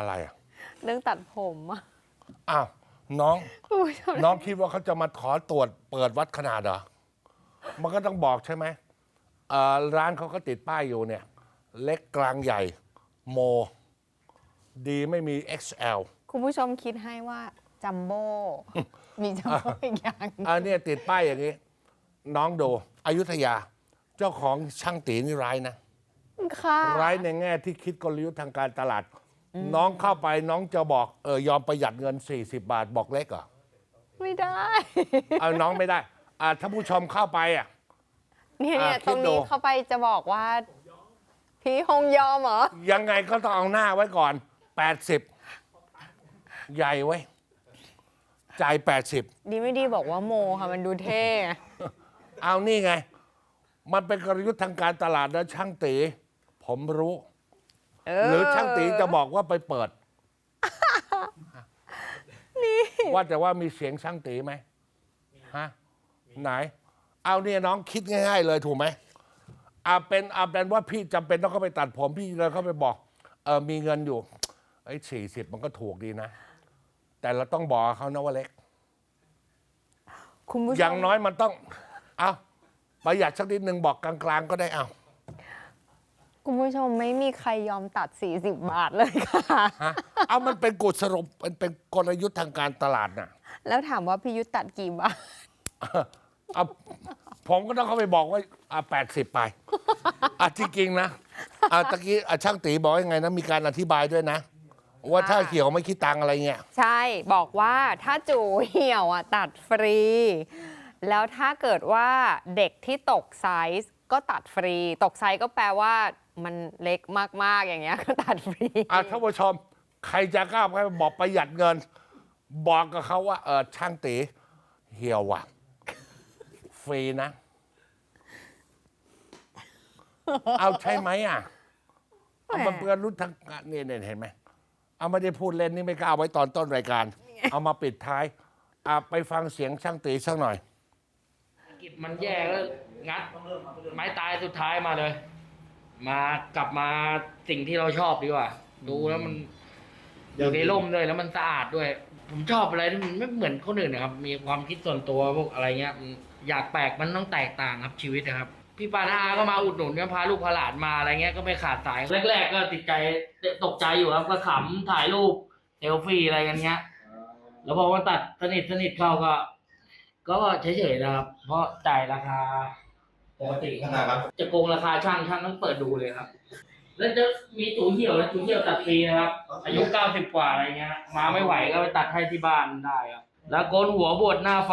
อะไรอะเรื่องตัดผมอะอ้าวน้อง คุณผู้ชมน้องคิดว่าเขาจะมาขอตรวจเปิดวัดขนาดเหรอ มันก็ต้องบอกใช่ไหมเอ่อร้านเขาก็ติดป้ายอยู่เนี่ย เล็กกลางใหญ่ โม ดีไม่มี XL คุณผู้ชมคิดให้ว่าจัมโบ้มีจัมโบ้อีกอย่างหนึ่งอันเนี้ยติดป้ายอย่างนี้ น้องดูอยุธยา เจ้าของช่างตีนี่ร้ายนะ ค่ะ ร้ายในแง่ที่คิดกลยุทธ์ทางการตลาด น้องเข้าไปน้องจะบอกเออยอมประหยัดเงิน 40 บาทบอกเล็กเหรอไม่ได้ เอาน้องไม่ได้อ่าถ้าผู้ชมเข้าไปอะ เนี่ยเนี่ยอะตรงคิดดู นี้เข้าไปจะบอกว่า พี่ฮงยอมเหรอ ยังไงก็ต้องเอาหน้าไว้ก่อน 80 ใหญ่ไว้ยจ่าย 80 ดีไม่ดีบอกว่าโมค่ะมันดูเท่ไงเอานี่ไง มันเป็นกลยุทธ์ทางการตลาดนะช่างตี ผมรู้ เหรือช่างตีจะบอกว่าไปเปิดว่าแต่ว่ามีเสียงช่างตีไหมฮะไหน เอาเนี่ยน้องคิดง่าย ๆ เลยถูกไหมเอาเป็นเอาเป็นว่าพี่จำเป็นต้องเข้าไปตัดผมพี่เลยเข้าไปบอกเออมีเงินอยู่ไอ้สี่สิบมันก็ถูกดีนะ แต่เราต้องบอกเขานะว่าเล็ก คุณผู้ชม อย่างน้อยมันต้อง เอาประหยัดสักนิดหนึ่งบอกกลางๆก็ได้เอา คุณผู้ชมไม่มีใครยอมตัด 40 บาทเลยค่ะ ฮะ เอามันเป็นกฎสรุปมันเป็นกลยุทธ์ทางการตลาดน่ะ แล้วถามว่าพี่ยุทธตัดกี่บาท เอาผมก็ต้องเข้าไปบอกว่าอะแปดสิบไปอะที่จริงนะอะตะกี้อะช่างตีบอกยังไงนะ มีการอธิบายด้วยนะ ว่าถ้าเขียวไม่คิดตังค์อะไรเงี้ย ใช่บอกว่าถ้าจูเหี่ยวอะตัดฟรี แล้วถ้าเกิดว่าเด็กที่ตกไซส์ก็ตัดฟรี ตกไซส์ก็แปลว่า มันเล็กมากๆอย่างเงี้ยก็ตัดฟรี อะท่านผู้ชม ใครจะกล้าไปบอกประหยัดเงิน บอกกับเขาว่า เออช่างตีเหี่ยวว่ะ ฟรีนะ เอาใช่ไหมอะ เอามาเปลือนรุ่นทางการเนี่ยเนี่ยเห็นไหม เอาไม่ได้พูดเล่นนี่ไม่กล้าเอาไว้ตอนต้นรายการ เอามาปิดท้าย อะไปฟังเสียงช่างตีสักหน่อย กิจมันแย่แล้วงัดไม้ตายสุดท้ายมาเลย มากลับมาสิ่งที่เราชอบดีกว่า ดูแล้วมันอยู่ในร่มด้วยแล้วมันสะอาดด้วย ผมชอบอะไรที่มันไม่เหมือนคนอื่นนะครับ มีความคิดส่วนตัวพวกอะไรเงี้ยมันอยากแปลกมันต้องแตกต่างครับชีวิตนะครับ พี่ปานาก็มาอุดหนุนก็พาลูกพาหลานมาอะไรเงี้ยก็ไม่ขาดสายแรก ๆ ก็ติดใจตกใจอยู่ครับก็ขำถ่ายรูปเซลฟี่อะไรกันเงี้ย แล้วพอมาตัดสนิทสนิทเข้าก็ ก็เฉยๆนะครับ เพราะจ่ายราคา ปกติครับ จะโกงราคาช่างช่างต้องเปิดดูเลยครับ แล้วจะมีตูเหี่ยวนะตูเหี่ยวตัดฟรีนะครับ อายุเก้าสิบกว่าอะไรเงี้ย มาไม่ไหวก็ไปตัดให้ที่บ้านได้ครับ แล้วโกนหัวบวชหน้าไฟ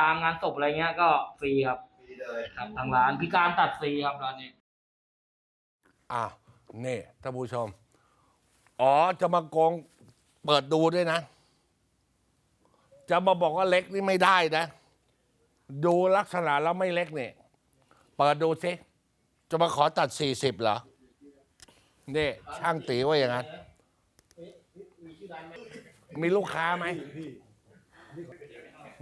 ตามงานศพอะไรเงี้ยก็ฟรีครับครับทางร้านพิการตัดฟรีครับร้านนี้ อ้าวนี่ท่านผู้ชม อ๋อจะมาโกงเปิดดูด้วยนะ จะมาบอกว่าเล็กนี่ไม่ได้นะ ดูลักษณะแล้วไม่เล็กเนี่ย เปิดดูสิจะมาขอตัด 40เหรอ นี่ ช่างตีว่าอย่างนั้น มีลูกค้าไหม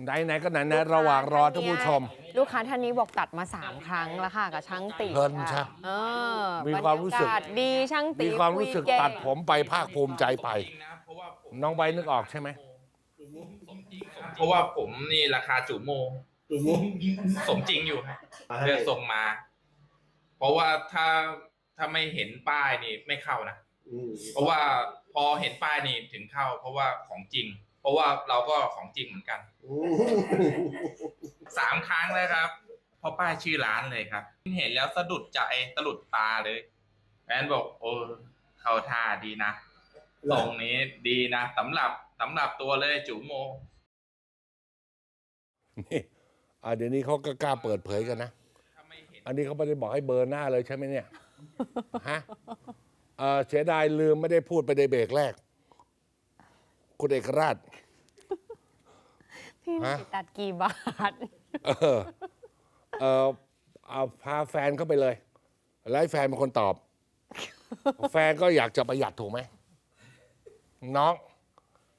ไหนไหนๆก็ไหนนะระหว่างรอท่านผู้ชม ลูกค้าท่านนี้บอกตัดมา 3 ครั้งแล้วค่ะกับช่างตีเพลินใช่ค่ะเออมีความรู้สึก บยศดีช่างตีมีความรู้สึกยเงตัดผมไปภาคภูมิใจไป น้องใบนึกออกใช่ไหม เพราะว่าผมนี่ราคาจูโม สมจริงอยู่ฮะเลือกส่งมา เพราะว่าถ้าถ้าไม่เห็นป้ายนี่ไม่เข้านะเพราะว่าพอเห็นป้ายนี่ถึงเข้า เพราะว่าของจริง เพราะว่าเราก็ของจริงเหมือนกันสามครั้งเลยครับเพราะป้ายชื่อร้านเลยครับ เห็นแล้วสะดุดใจสะดุดตาเลยแอนบอกโอ้เข้าท่าดีนะทรงนี้ดีนะสำหรับสำหรับตัวเลยจูโมนี่ อ่าเดี๋ยวนี้เขาก็กล้าเปิดเผยกันนะถ้าไม่เห็นอันนี้เขาไม่ได้บอกให้เบอร์หน้าเลยใช่ไหมเนี่ย ฮะเอ่อเสียดายลืมไม่ได้พูดไปในเบรกแรก คุณเอกราช พี่ฮะ ตัดกี่บาท เออเออเอาพาแฟนเข้าไปเลยแล้วให้แฟนเป็นคนตอบ แฟนก็อยากจะประหยัดถูกไหม น้อง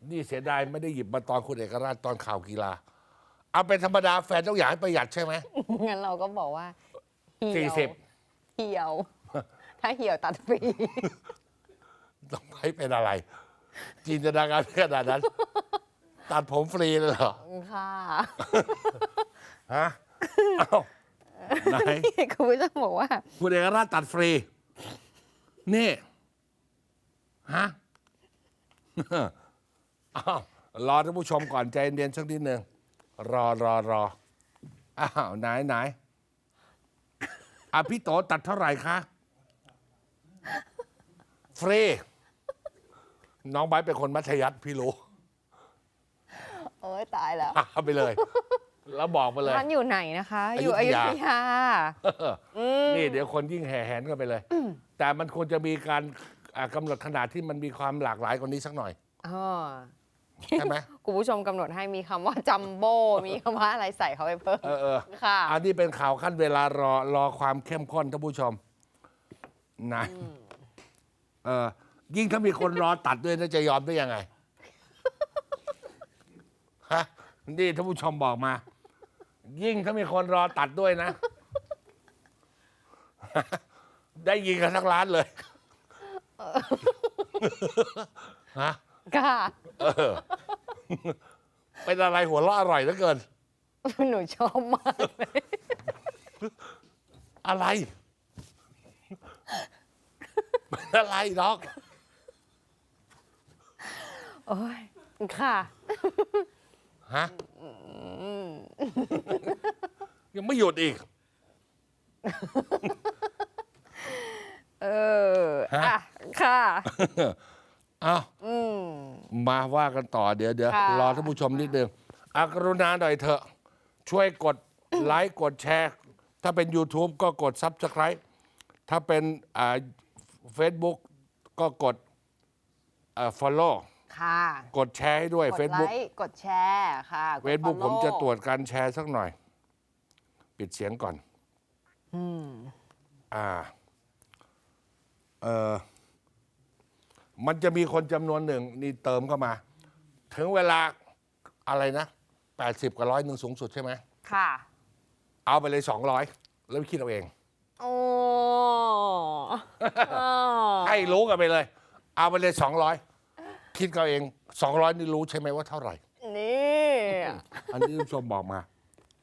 นี่เสียดายไม่ได้หยิบมาตอนคุณเอกราชตอนข่าวกีฬา เอาเป็นธรรมดาแฟนต้องอยากให้ประหยัดใช่ไหมงั้นเราก็บอกว่าเหี่สี่ยวสิบเหี่ยว ถ้าเหี่ยวตัดฟรี ต้องให้เป็นอะไร จินตนาการขนาดนั้น ตัดผมฟรีเลยเหรอ ค่ะ ฮะ เอ้าไหน คุณผู้ชมบอกว่า คุณเอกราชตัดฟรี นี่ ฮะ อ้าวรอท่านผู้ชมก่อนใจเย็นๆสักนิดหนึ่ง รอรอรออ้าวไหนไหนอะพี่โตตัดเท่าไหร่คะฟรีน้องไบร์ทเป็นคนมัธยัติพี่รู้โอ้ยตายแล้วเอาไปเลย แล้วบอกไปเลย ร้านอยู่ไหนนะคะ ออยุยู่ธอยุยาธยานี่เดี๋ยวคนยิ่งแห่แหนกันไปเลย แต่มันควรจะมีการอ่ากำหนดขนาดที่มันมีความหลากหลายกว่านี้สักหน่อย อ๋อ ใช่ไหมคุณผู้ชมกำหนดให้มีคำว่าจัมโบ้ มีคำว่าอะไรใส่เข้าไปเพิ่มเออเออค่ะ อันนี้เป็นข่าวขั้นเวลารอรอความเข้มข้นท่านผู้ชมนะเออยิ่งถ้ามีคนรอตัดด้วยน่าจะยอมได้ยังไงฮะนี่ท่านผู้ชมบอกมา ยิ่งถ้ามีคนรอตัดด้วยนะ ได้ยิงกันทั้งร้านเลยฮะ ค่ะ เออ เป็นอะไรหัวเราะอร่อยเหลือเกิน หนูชอบมากเลยอะไร เป็นอะไรน้องโอ้ยค่ะ ฮะ ยังไม่หยุดอีก เออฮะ อะค่ะเอาอืม มาว่ากันต่อเดี๋ยวเดี๋ยวค่ะ รอท่านผู้ชมนิดนึงอากรุณาหน่อยเถอะ ช่วยกด ไลค์กดแชร์ ถ้าเป็น YouTube ก็กด Subscribe ถ้าเป็นอ่า Facebook ก็กดอ่า Follow ค่ะ กดแชร์ให้ด้วย กดไล Facebook ค์ กดแชร์ค่ะกด Facebook ผม follow จะตรวจการแชร์สักหน่อย ปิดเสียงก่อน อืม อ่า เออ มันจะมีคนจำนวนหนึ่งนี่เติมเข้ามา ถึงเวลาอะไรนะ 80 กับร้อยหนึ่งสูงสุดใช่ไหมค่ะ เอาไปเลย 200 แล้วคิดเอาเองโอ้อ๋อให้รู้กันไปเลย เอาไปเลย 200 คิดเอาเอง 200 นี่รู้ใช่ไหมว่าเท่าไหร่ นี่ อันนี้ท่านผู้ชมบอกมา